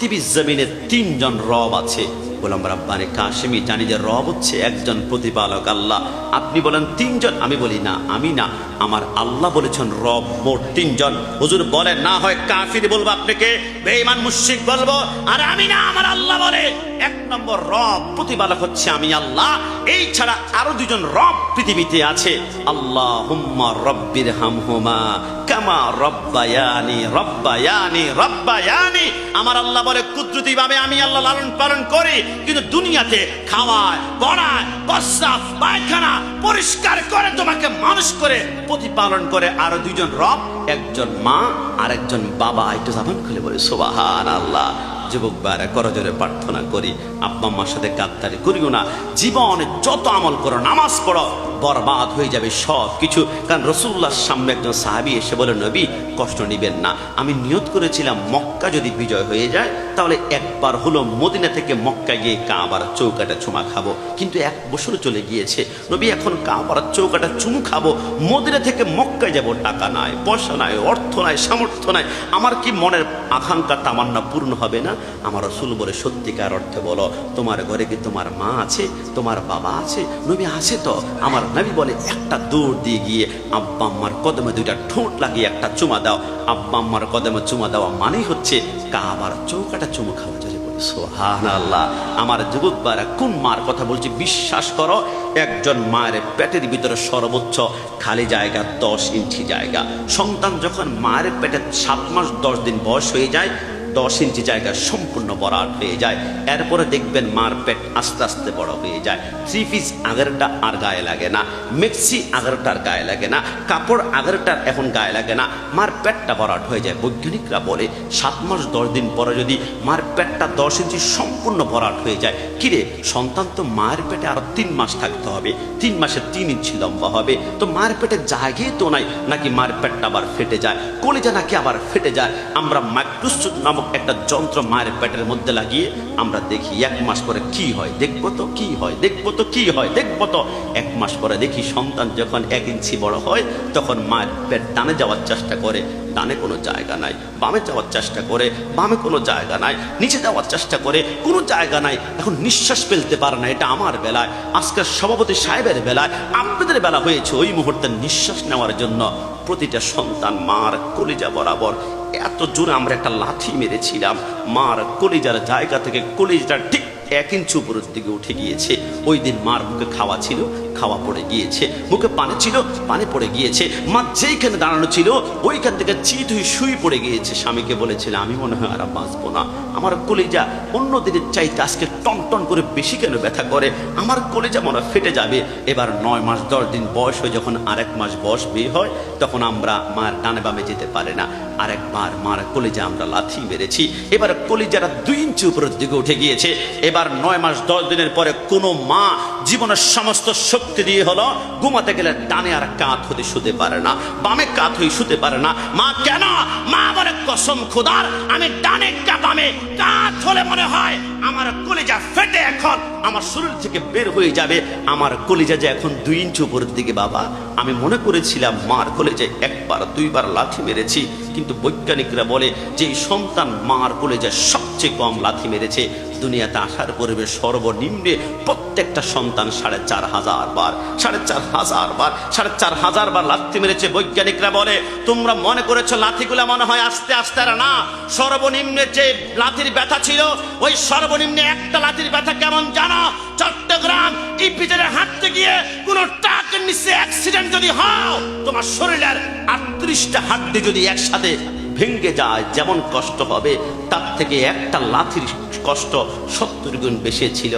পৃথিবীর জমিনে তিনজন রব আছে। গোলাম রাব্বানি কাশেমি, জানি যে রব হচ্ছে একজন প্রতিপালক আল্লাহ। আপনি বলেন তিনজন, আমি বলি না, আমি না। আমার আল্লাহ বলেছেন রব মোট তিনজন। হুজুর বলে, না হয় কাফির বলব আপনাকে, বেঈমান মুশরিক বলব। আর আমি না, আমার আল্লাহ বলে। এক নম্বর রব প্রতিপালক হচ্ছে আমি আল্লাহ। এই ছাড়া আরও দুজন রব পৃথিবীতে আছে। আল্লাহ হুম্মা রব্বির হামহুমা কামা রব্বায়ানি রব্বায়ানি রব্বায়ানি। আমার আল্লাহ বলে কুদরতি ভাবে আমি আল্লাহ লালন পালন করি, কিন্তু দুনিয়াতে খাওয়ায় পড়ায় প্রস্রাব পায়খানা পরিষ্কার করে তোমাকে মানুষ করে প্রতিপালন করে। আরও দুইজন রব, একজন মা আর একজন বাবা। একটু জাবান খুলে বলে সোবাহান আল্লাহ যুবক বারা করজোরে প্রার্থনা করি। আব্বা আম্মার সাথে গাদ্দারি করিও না। জীবনে যত আমল করো, নামাজ পড়ো বরবাদ হয়ে যাবে সব কিছু। কারণ রসুল্লাহর সামনে একজন সাহাবি এসে বলে, নবী, কষ্ট নিবেন না। আমি নিয়ত করেছিলাম মক্কা যদি বিজয় হয়ে যায়, তাহলে একবার হলো মদিনা থেকে মক্কা গিয়ে কাবার চৌকাটা চুমা খাব। কিন্তু এক বছর চলে গিয়েছে। নবী, এখন কাবার চৌকাটা চুমু খাব। মদিনা থেকে মক্কায় যাব। টাকা নাই, পয়সা নাই, অর্থ নাই, সামর্থ্য নাই। আমার কি মনের আকাঙ্ক্ষা তামান্না পূর্ণ হবে না? আমার রসুল বলে, সত্যিকার অর্থে বলো, তোমার ঘরে কি তোমার মা আছে? তোমার বাবা আছে? নবী, আছে তো। আমার নবী বলে, একটা দৌড় দিয়ে গিয়ে আব্বা আম্মার কদমে দুইটা ঠোঁট লাগিয়ে একটা চুমা দাও। আব্বা আম্মার কদমে চুমা দেওয়া মানেই হচ্ছে কাবার চৌকাটা চুমু খাওয়া বলে সোহান আল্লাহ আমার যুবক বারা কোন মার কথা বলছি বিশ্বাস করো? একজন মায়ের পেটের ভিতরে সর্বোচ্চ খালি জায়গা, দশ ইঞ্চি জায়গা। সন্তান যখন মায়ের পেটে সাত মাস, দশ দিন বয়স হয়ে যায় দশ ইঞ্চি জায়গা সম্পূর্ণ বরাট হয়ে যায়। এরপরে দেখবেন মার পেট আস্তে আস্তে বড় হয়ে যায়। থ্রি পিস আগেরটা আর গায়ে লাগে না। মেক্সি আগেরটার গায়ে লাগে না। কাপড় আগেরটার এখন গায়ে লাগে না। মার পেটটা বরাট হয়ে যায়। বৈজ্ঞানিকরা বলে, সাত মাস দশ দিন পরে যদি মার পেটটা দশ ইঞ্চি সম্পূর্ণ ভরাট হয়ে যায়, কিরে সন্তান তো মায়ের পেটে আরও তিন মাস থাকতে হবে। তিন মাসে তিন ইঞ্চি লম্বা হবে। তো মায়ের পেটে জায়গায় তো নাই, নাকি মার পেটটা আবার ফেটে যায়? কলিজা নাকি আবার ফেটে যায়? আমরা মাইক্রোস্কোপ নামক একটা যন্ত্র মায়ের পেটের মধ্যে লাগিয়ে আমরা দেখি এক মাস পরে কি হয়? দেখব তো কি হয়? দেখব তো কি হয়? দেখব তো। এক মাস পরে দেখি সন্তান যখন এক ইঞ্চি বড় হয়, তখন মায়ের পেট ডানে যাওয়ার চেষ্টা করে, ডানে কোনো জায়গা নাই। বামে যাওয়ার চেষ্টা করে, বামে কোনো জায়গা নাই। নিচে যাওয়ার চেষ্টা করে, কোনো জায়গা নাই। এখন নিঃশ্বাস ফেলতে পারে না, এটা আমার বেলায়। আজকের সভাপতি সাহেবের বেলায় আপনাদের বেলা হয়েছে। ওই মুহূর্তে নিঃশ্বাস নেওয়ার জন্য প্রতিটা সন্তান মার কলিজা বরাবর এত জোরে আমরা একটা লাঠি মেরেছিলাম। মার কলিজার জায়গা থেকে কলিজাটা ঠিক এক ইঞ্চি উপরের দিকে উঠে গিয়েছে। ওই দিন মার মুখে খাওয়া ছিল, খাওয়া পড়ে গিয়েছে। মুখে পানি ছিল, পানি পড়ে গিয়েছে। মা যেইখানে দাঁড়ানো ছিল, ওইখান থেকে চিত হয়ে শুয়ে পড়ে গিয়েছে। স্বামীকে বলেছিল, আমি মনে হয় আর বাঁচবো না। আমার কলিজা অন্য দিনের চাইতে আজকে টন টন করে বেশি কেন ব্যথা করে? আমার কলিজা মনে ফেটে যাবে। এবার নয় মাস, দশ দিন বয়স হয়ে। যখন আরেক মাস বয়স বিয়ে হয়, তখন আমরা মার ডানে বামে যেতে পারে না। আরেকবার মার কলিজা আমরা লাথি মেরেছি। এবার কলিজারা দুই ইঞ্চি উপরের দিকে উঠে গিয়েছে। এবার নয় মাস, দশ দিনের পরে কোনো মা জীবনের সমস্ত শক্তি দিয়ে হলো ঘুমাতে গেলে ডানে আর কাত হতে শুতে পারে না, বামে কাত হয়ে শুতে পারে না। মা, কেন? মা বলে, কসম খুদার, আমি ডানে কা বামে কাত হলে মনে হয় আমার কলিজা ফেটে এখন, আমার শরীর থেকে বের হয়ে যাবে। আমার কলিজা যে এখন দুই ইঞ্চি উপরের দিকে বাবা, আমি মনে করেছিলাম মার কলেজে একবার, দুইবার লাথি মেরেছি। কিন্তু বৈজ্ঞানিকরা বলে যে সন্তান মার কলেজে সবচেয়ে কম লাথি মেরেছে, দুনিয়াতে আসার পূর্বে সর্বনিম্নে প্রত্যেকটা সন্তান সাড়ে চার হাজার বার, সাড়ে চার হাজার বার, সাড়ে চার হাজার বার লাথি মেরেছে বৈজ্ঞানিকরা বলে। তোমরা মনে করেছ লাথিগুলা মনে হয় আস্তে আস্তে আর না, সর্বনিম্নে যে লাথির ব্যথা ছিল, ওই সর্বনিম্নে একটা লাথির ব্যথা কেমন জানো? চট্টগ্রাম ইপিজের হাঁটতে গিয়ে কোনো ট্রাকের অ্যাক্সিডেন্ট যদি হও, তোমার শরীরের আটত্রিশটা হাড্ডি যদি একসাথে ভেঙ্গে যায়, যেমন কষ্ট হবে, তার থেকে একটা লাথির কষ্ট সত্তর গুণ বেশি ছিল।